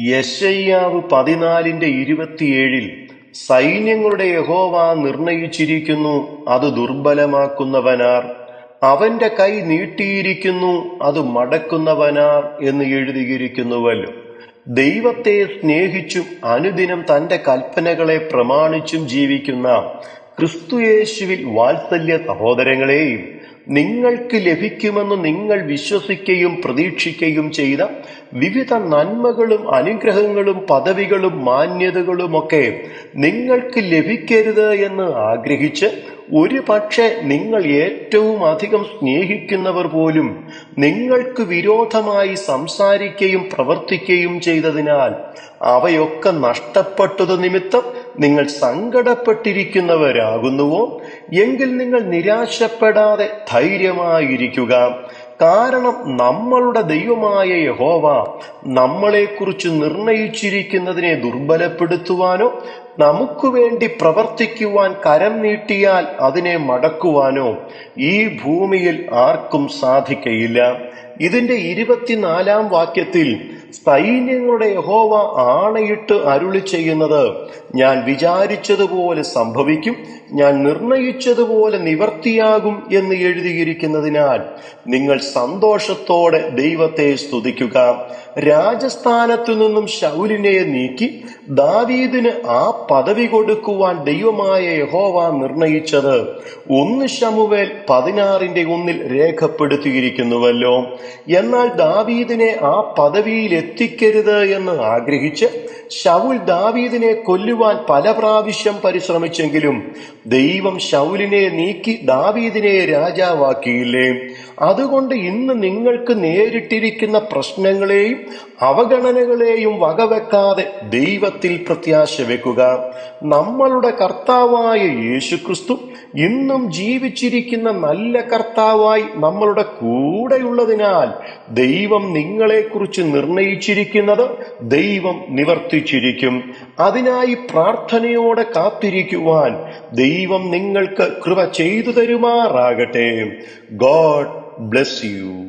യെശയ്യാവ് പതിനാലിന്റെ ഇരുപത്തിയേഴിൽ സൈന്യങ്ങളുടെ യഹോവ നിർണയിച്ചിരിക്കുന്നു അത് ദുർബലമാക്കുന്നവനാർ. അവന്റെ കൈ നീട്ടിയിരിക്കുന്നു അത് മടക്കുന്നവനാർ എന്ന് എഴുതിയിരിക്കുന്നുവല്ലോ. ദൈവത്തെ സ്നേഹിച്ചും അനുദിനം തന്റെ കൽപ്പനകളെ പ്രമാണിച്ചും ജീവിക്കുന്ന ക്രിസ്തുയേശുവിൽ വാത്സല്യ സഹോദരങ്ങളെയും നിങ്ങൾക്ക് ലഭിക്കുമെന്ന് നിങ്ങൾ വിശ്വസിക്കുകയും പ്രതീക്ഷിക്കുകയും ചെയ്ത വിവിധ നന്മകളും അനുഗ്രഹങ്ങളും പദവികളും മാന്യതകളുമൊക്കെ നിങ്ങൾക്ക് ലഭിക്കരുത് എന്ന് ആഗ്രഹിച്ച് ഒരു പക്ഷേ നിങ്ങൾ ഏറ്റവും അധികം സ്നേഹിക്കുന്നവർ പോലും നിങ്ങൾക്ക് വിരോധമായി സംസാരിക്കുകയും പ്രവർത്തിക്കുകയും ചെയ്തതിനാൽ അവയൊക്കെ നഷ്ടപ്പെട്ടത് നിമിത്തം നിങ്ങൾ സങ്കടപ്പെട്ടിരിക്കുന്നവരാകുന്നുവോ? എങ്കിൽ നിങ്ങൾ നിരാശപ്പെടാതെ ധൈര്യമായിരിക്കുക. കാരണം നമ്മളുടെ ദൈവമായ യഹോവ നമ്മളെക്കുറിച്ച് നിർണയിച്ചിരിക്കുന്നതിനെ ദുർബലപ്പെടുത്തുവാനോ നമുക്ക് വേണ്ടി പ്രവർത്തിക്കുവാൻ കരം നീട്ടിയാൽ അതിനെ മടക്കുവാനോ ഈ ഭൂമിയിൽ ആർക്കും സാധിക്കയില്ല. ഇതിന്റെ ഇരുപത്തിനാലാം വാക്യത്തിൽ സൈന്യങ്ങളുടെ യഹോവ ആണയിട്ട് അരുളി ചെയ്യുന്നത്. ഞാൻ വിചാരിച്ചതുപോലെ സംഭവിക്കും ഞാൻ നിർണയിച്ചതുപോലെ നിവർത്തിയാകും എന്ന് എഴുതിയിരിക്കുന്നതിനാൽ നിങ്ങൾ സന്തോഷത്തോടെ ദൈവത്തെ സ്തുതിക്കുക. രാജസ്ഥാനത്തു നിന്നും ശൗലിനെ നീക്കി ദാവീദിന് ആ പദവി കൊടുക്കുവാൻ ദൈവമായ യഹോവ നിർണയിച്ചത് ഒന്ന് ശമുവേൽ പതിനാറിന്റെ ഒന്നിൽ രേഖപ്പെടുത്തിയിരിക്കുന്നുവല്ലോ. എന്നാൽ ദാവീദിനെ ആ പദവിയിൽ എത്തിക്കരുത് എന്ന് ആഗ്രഹിച്ച് ശൗൽ ദാവീദിനെ കൊല്ലുവാൻ പല പ്രാവശ്യം പരിശ്രമിച്ചെങ്കിലും ദൈവം ശൗലിനെ നീക്കി ദാവീദിനെ രാജാവാക്കിയില്ലേ? അതുകൊണ്ട് ഇന്ന് നിങ്ങൾക്ക് നേരിട്ടിരിക്കുന്ന പ്രശ്നങ്ങളെയും അവഗണനകളെയും വകവെക്കാതെ ദൈവത്തിൽ പ്രത്യാശ വെക്കുക. നമ്മളുടെ കർത്താവായ യേശുക്രിസ്തു ഇന്നും ജീവിച്ചിരിക്കുന്ന നല്ല കർത്താവായി നമ്മളുടെ കൂടെയുള്ളതിനാൽ ദൈവം നിങ്ങളെക്കുറിച്ച് നിർണയിച്ചിരിക്കുന്നത് ദൈവം നിവർത്തിച്ചിരിക്കും. അതിനായി പ്രാർത്ഥനയോടെ കാത്തിരിക്കുവാൻ ദൈവം നിങ്ങൾക്ക് കൃപ ചെയ്തു തരുമാറാകട്ടെ. God bless you.